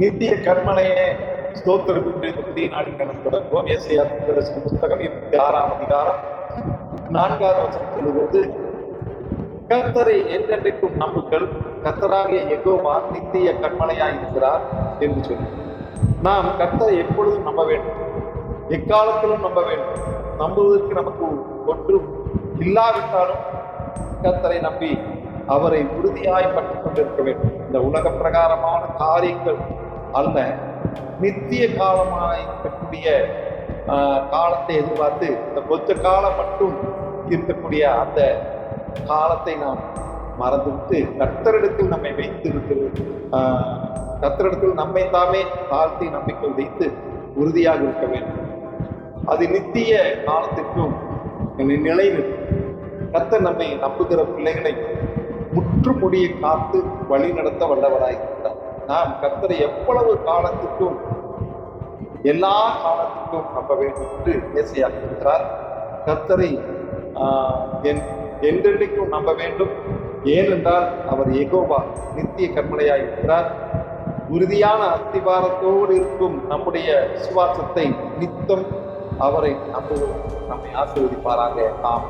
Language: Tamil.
நீட்டிய கர்மனையே ஸ்தோத்திரத்திற்கு என்று புதிய நாடு கணக்குடன் கோமியசையா புஸ்தகம் இருபத்தி ஆறாம் அதிகாரம் நான்காவது வந்து கர்த்தரை என்றென்றைக்கும் நம்புக்கள் கர்த்தராகிய எகோவா நித்திய கண்மலையாக இருக்கிறார் என்று சொல்லி. நாம் கர்த்தரை எப்பொழுதும் நம்ப வேண்டும். எக்காலத்திலும் நம்ப வேண்டும். நம்புவதற்கு நமக்கு ஒன்றும் இல்லாவிட்டாலும் கர்த்தரை நம்பி அவரை உறுதியாய் பற்றி கொண்டிருக்க வேண்டும். இந்த உலக பிரகாரமான காரியங்கள் அல்ல நித்திய காலமாக இருக்கக்கூடிய காலத்தை எதிர்பார்த்து இந்த கொஞ்ச காலம் மட்டும் இருக்கக்கூடிய அந்த காலத்தை நாம் மறந்துவிட்டு கர்த்தரிடத்தில் நம்மை வைத்திருக்கிறது கர்த்தரிடத்தில் நம்மை தாமே தாழ்த்தி நம்பிக்கை வைத்து உறுதியாக இருக்க வேண்டும். அது நித்திய காலத்திற்கும் நிலை கர்த்தர் நம்மை நம்புகிற பிள்ளைகளை முற்றுமுடியை காத்து வழி நடத்த வல்லவராயிருக்கிறார் நாம் கத்தரை எவ்வளவு காலத்துக்கும் எல்லா காலத்துக்கும் நம்ப வேண்டும் என்று பேசியாக இருக்கிறார் கர்த்தரை என்- என்றென்றைக்கும் நம்ப வேண்டும். ஏனென்றால் அவர் எகோபா நித்திய கண்மலையாக இருக்கிறார். உறுதியான அஸ்திபாரத்தோடு இருக்கும் நம்முடைய விசுவாசத்தை நித்தம் அவரை நம்புவோம். நம்மை ஆசீர்வதிப்பாராக. நாம்